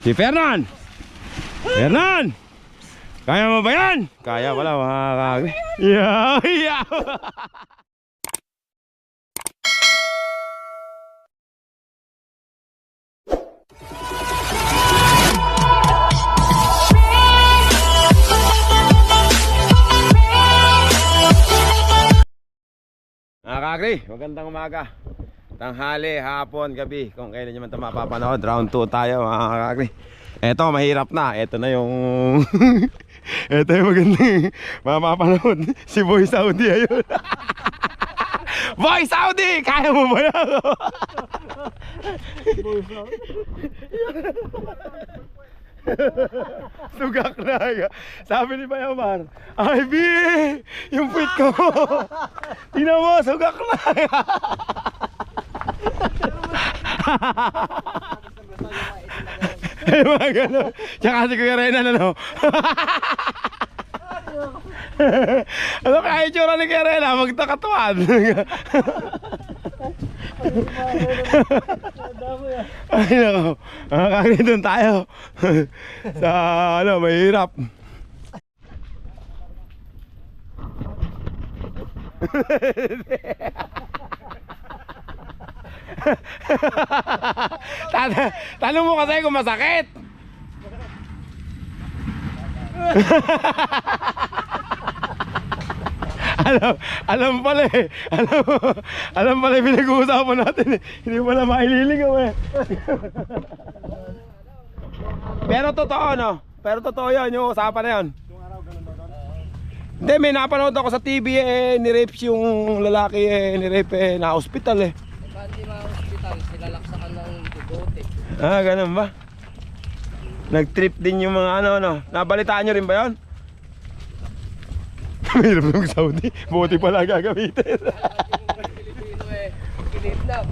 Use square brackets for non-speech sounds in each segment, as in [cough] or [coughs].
Si Fernan! Fernan! Kaya mo ba yan? Kaya wala mga kagre. Yeah, yeah. Mga magandang umaga. Tanghali, hapon, gabi. Kung kailan nyo man ito mapapanood, round 2 tayo mga kagre. Eto, mahirap na. Eto na yung... [laughs] Eto yung magandang [laughs] mapapanood. Si Boy Saudi, ayun. [laughs] Boy Saudi! Kaya mo ba yan? Sugak na. Sabi ni Bayamar, Ay, B! Yung puwit ko! Tingnan sugak na. Mga gano'n. Tsaka si Kuya Renan, ano? ano kaya itsura ni Kuya Renan? Magtakatuan. Ay, nako. Makakagin doon tayo. Sa, ano, mahirap. [laughs] [laughs] Tan- Tanong mo kasi kung masakit. [laughs] alam, alam pala eh. Alam, alam pala yung pinag-uusapan natin eh. Hindi mo na maililigaw eh. [laughs] Pero totoo no? Pero totoo yun, yung usapan na yun. Hindi, may napanood ako sa TV eh, ni-rape yung lalaki eh, ni-rape eh, na hospital eh. Diba hindi mga hospital, silalaksakan ng bigote. Ah, ganun ba? Nag-trip din yung mga ano, ano. Nabalitaan nyo rin ba yun? [laughs] Mahirap ng Saudi. Buti pala gagamitin. Yung Pilipino eh, kinidnap.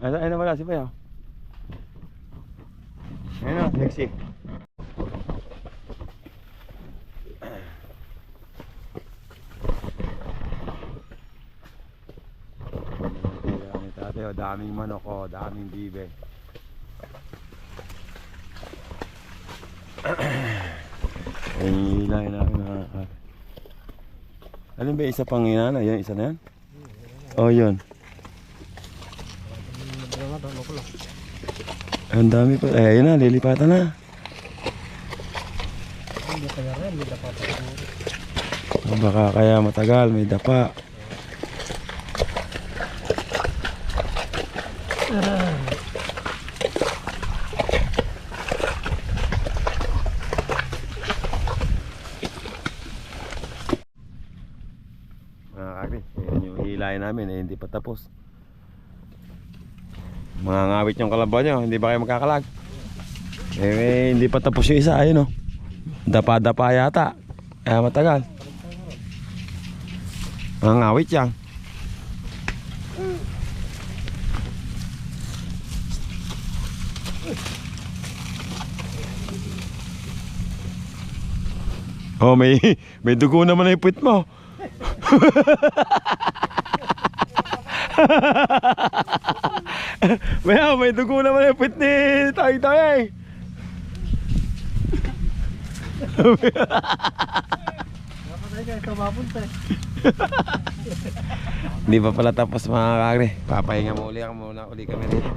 Ano, ano wala si Bayaw? Ayun o, sexy. Ni tate, oh, daming manok oh, daming bibe. Ay, ilahin namin mga kar. Alin ba yung isa pang inana? Yan, isa na yan? Oh, yun. Ang dami pa. Eh, ayun na, lilipatan na. Baka kaya matagal, may dapa. Mga kakri, ayan yung hilahin namin, eh, hindi pa tapos. Mga ngawit yung kalabaw nyo, hindi ba kayo magkakalag? Eh, eh, hindi pa tapos yung isa, ayun oh. Dapa-dapa yata. Kaya matagal. Mga ngawit yan. Oh, may [laughs] may dugo naman na ipit mo. [laughs] may, may dugo naman na ipit ni Tay Tay. Hindi pa pala tapos mga kagre. Papahinga mo uli ako muna uli kami rito.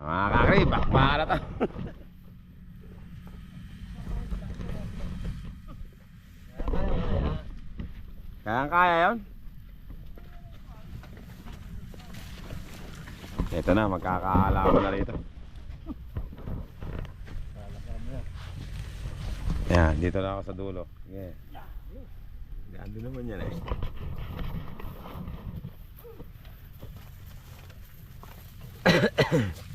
Mga kagre, bakbaka na to. Kaya kaya yon. Ito na, magkakaalaman na rito. Yan, dito na ako sa dulo. Yeah. Gando naman yan eh. [coughs]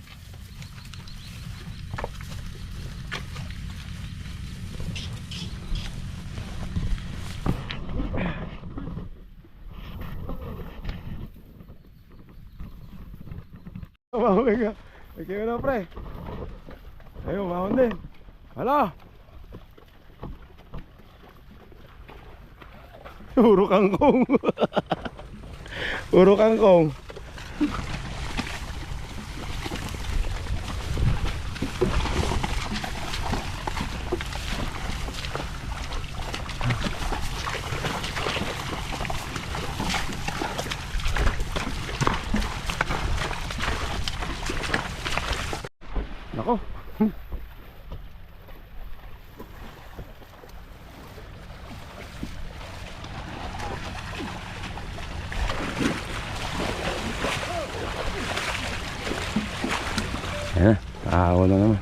Umahon ka. Okay na pre. Ayun, umahon din. Hala. Puro kangkong. Puro kangkong. Nako. Ayan ahon na naman.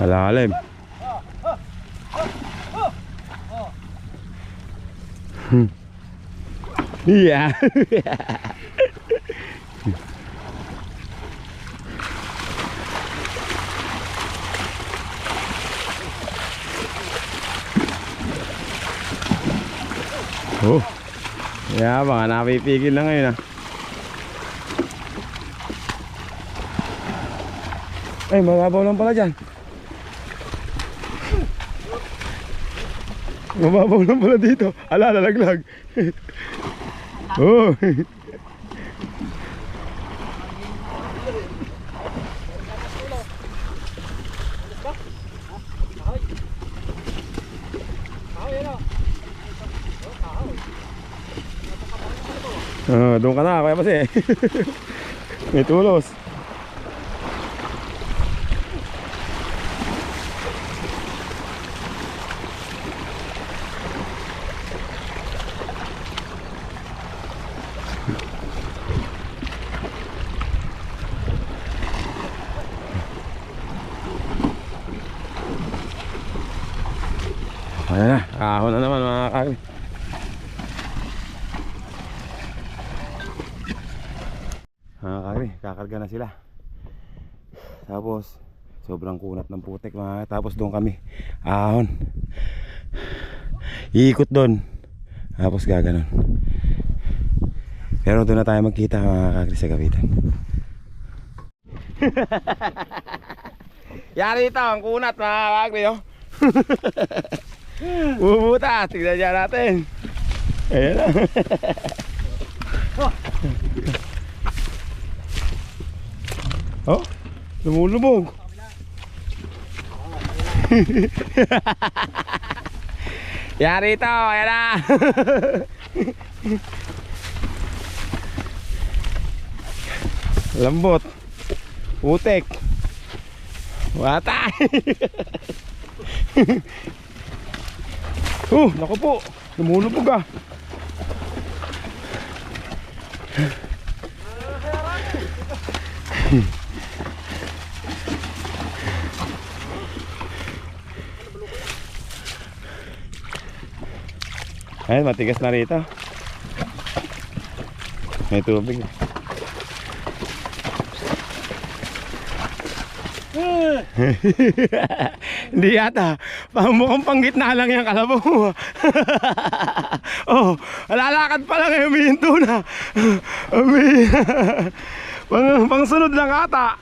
Malalim. Hmm. Yeah. [laughs] oh. Yeah, baka napipigil na ngayon ah. Ay, mababaw lang pala dyan. Mababaw lang pala dito. Ala, lalaglag. [laughs] oh. Ah, doon ka na, kaya kasi. [laughs] May tulos. Ayan na, ahon na naman mga kagri. Mga kagri, kakarga na sila. Tapos, sobrang kunat ng putek mga Tapos doon kami, ahon. Iikot doon. Tapos gaganon. Pero doon na tayo magkita mga kagri sa gabitan. [laughs] Yari ito, ang kunat mga kagri oh. [laughs] Bumuta, tignan dyan natin. Ayan na. [laughs] oh, lumulubog. [laughs] Yari ito, ayan na. [laughs] Lambot. Putek. Watay. Oh, [laughs] naku po. Lumulubog ah. Ayun, matigas na rito. May tubig. [laughs] Hindi yata. Mukhang panggitna lang yung kalabaw [laughs] oh, lalakad pa lang yung umihinto na. [laughs] Umi. pang, pang sunod lang ata.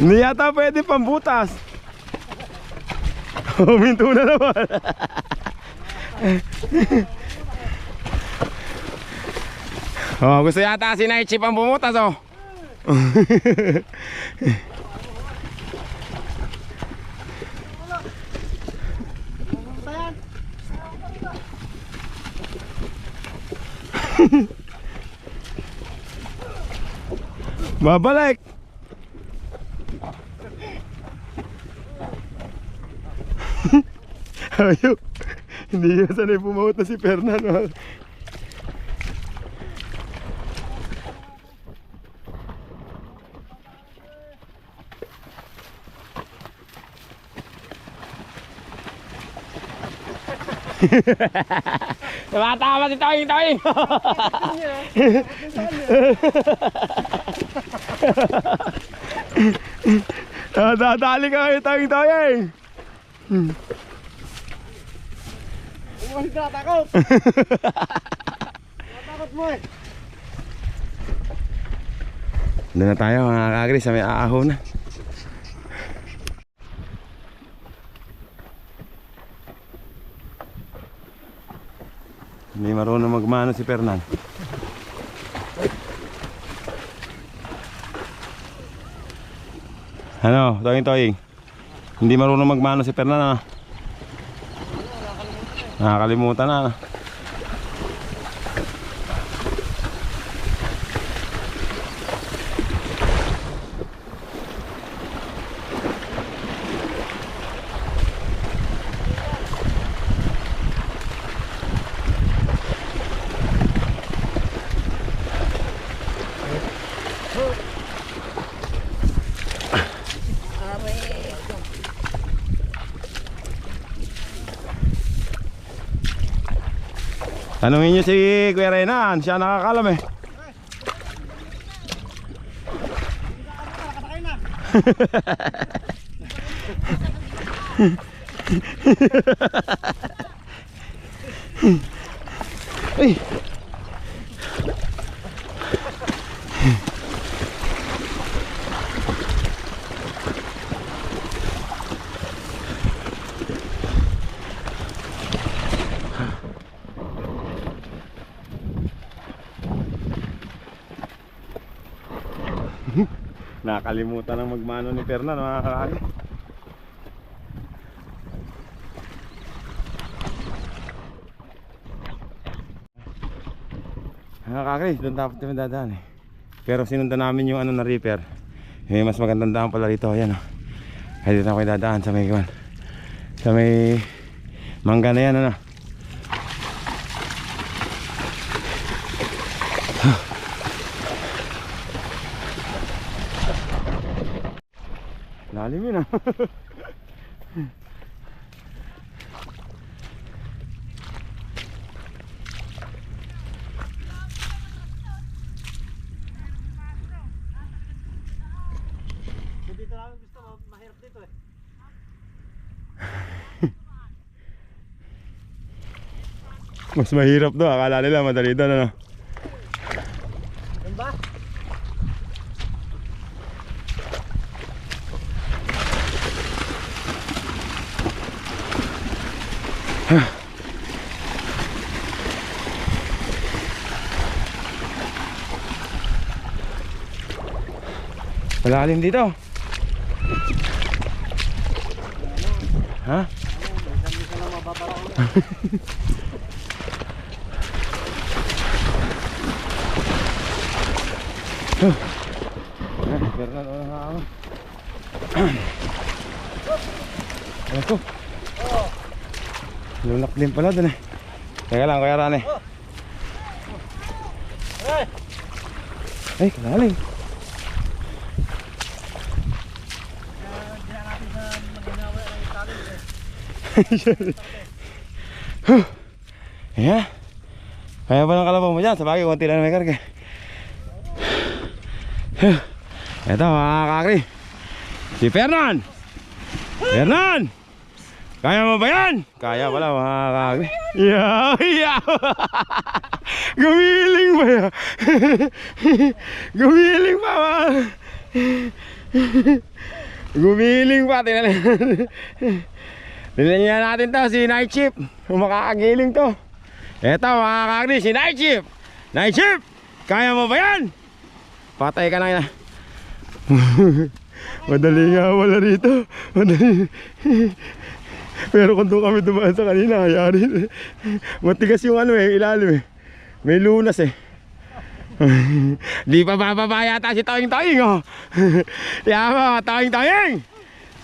Hindi yata pwede pambutas. Uminto na naman. oh, gusto yata si Night Chip ang bumutas oh. [laughs] Babalik. Ayaw. Hindi na sanay pumawot na si Fernando. [laughs] Tumatama si Toing Toing. [laughs] Ah, Dadali ka kayo Toing Hmm. Huwag natakot! Natakot [laughs] mo eh! Doon na tayo mga kagri sa may aaho na. Hindi marunong magmano si Fernan. Ano, toing-toing? Hindi marunong magmano si Fernan ah. Nakakalimutan na. Tanungin niyo si Kuya Renan, siya nakakalam eh. Ay. [laughs] Nakalimutan ng magmano ni Fernan mga kakali. Mga kakali, doon dapat kami dadaan eh. Pero sinundan namin yung ano na repair. May mas magandang daan pala rito. Ayan oh. Ay dito na kami dadaan sa may. Sa may mangga na yan ano. Lalim yun ah. [laughs] Mas mahirap to. Akala nila madali doon ano. Malalim dito. Ha? [laughs] Dami ka lang mababara ulit. Eh, Bernal, ano nga ako? Ano ko? Lunak din pala dun eh. Teka lang, Kuya Rane. Ay! Kalalim. [laughs] Yeah. Kaya pa ng kalabaw mo dyan. Sa bagay, konti lang na may karga. Ito mga kakri. Si Fernan. Fernan! Kaya mo ba yan? Kaya pala mga kakri. Yeah, yeah. Gumiling ba yan? [laughs] Gumiling pa mga. Gumiling pa. Tingnan Tingnan natin to si Night Chief. Makakagiling to. Eto mga si Night Chief. Night Chief! Kaya mo ba yan? Patay ka na. [laughs] Madali nga wala rito. Madali. [laughs] Pero kung doon kami dumaan sa kanina, hayari. Matigas yung ano eh, ilalim eh. May lunas eh. [laughs] Di pa bababa yata si Toing Toing oh. [laughs] Yama, Toing Toing!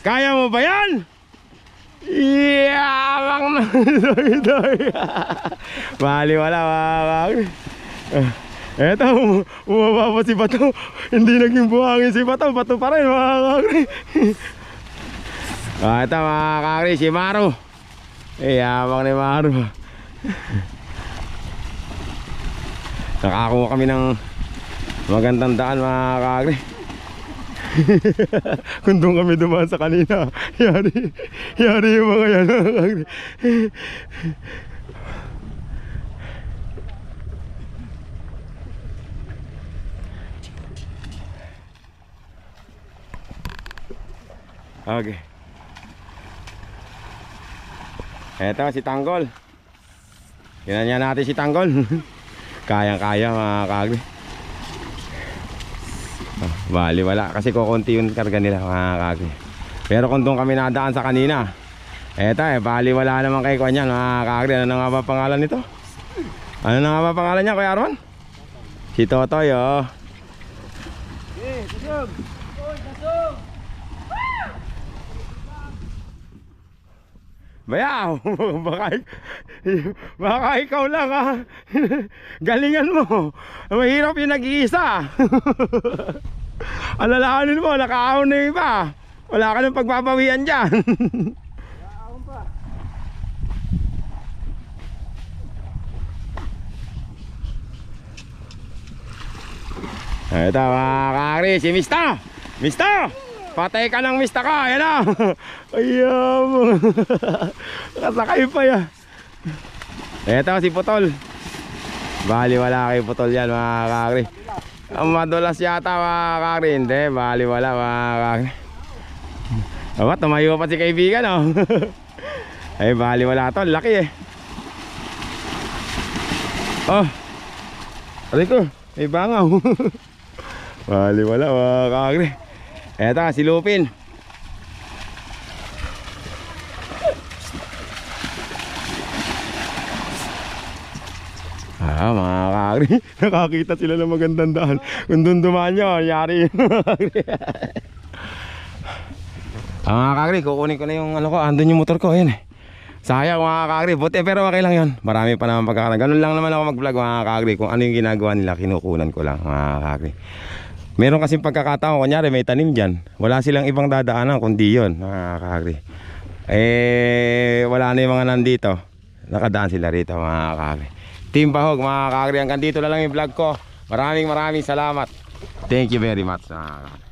Kaya mo ba yan? Yamang na [laughs] Toing Toing. Bali wala mga Eto, um- umaba pa si Bato. Hindi naging buhangin si Bato. Bato pa rin mga. Ah, ito mga kakri, si Maru. Eh, yamang ni Maru. Nakakuha kami ng magandang daan mga kakri. [laughs] Kung doon kami dumaan sa kanina, yari, yari yung mga yan mga kakri. Okay. Eto si Tanggol. Tingnan natin si Tanggol. [laughs] Kayang-kaya mga kagri. Oh, bali wala kasi kukunti yung karga nila mga kagri. Pero kung doon kami nadaan sa kanina, eto eh, bali wala naman kay Kwan yan mga kagri. Ano na nga ba pangalan nito? Ano na nga ba pangalan niya Kuya Arman? Si Totoy oh. Bayaw, [laughs] baka, baka ikaw lang ha. [laughs] Galingan mo. Mahirap yung nag-iisa. [laughs] Alalahanin mo, nakaahon na yung iba. Wala ka nang pagpapawian dyan. Ito mga kakri, si Mista! Mista! Patay ka ng Mista ka, ayan na! Ayan mo! Kasakay pa yan! Ito si Putol. Bali wala kay Putol yan mga kakri. Ang madulas yata mga kakri. Hindi, bali wala mga kakri. Aba, tumayo pa si kaibigan oh. [laughs] Ay, bali wala to. Laki eh. Oh. Aray ko, may bangaw. [laughs] bali wala mga kakri. Eto, si Lupin. Ah, mga kakri. [laughs] Nakakita sila ng magandang daan. Kung doon dumaan nyo, nangyari yun. [laughs] mga kakri. ah, mga kukunin ko na yung ano ko. Andun yung motor ko, ayan eh. Sayang mga kakri. Buti, pero okay lang yun. Marami pa naman pagkakataon. Ganun lang naman ako mag-vlog mga kakri. Kung ano yung ginagawa nila, kinukunan ko lang mga kakri. Meron kasing pagkakataon, kunyari may tanim dyan. Wala silang ibang dadaanan kundi yun, mga kakri. Eh, wala na yung mga nandito. Nakadaan sila rito, mga kakri. Team Bahog, mga kakri. Hanggang dito na lang yung vlog ko. Maraming maraming salamat. Thank you very much, mga.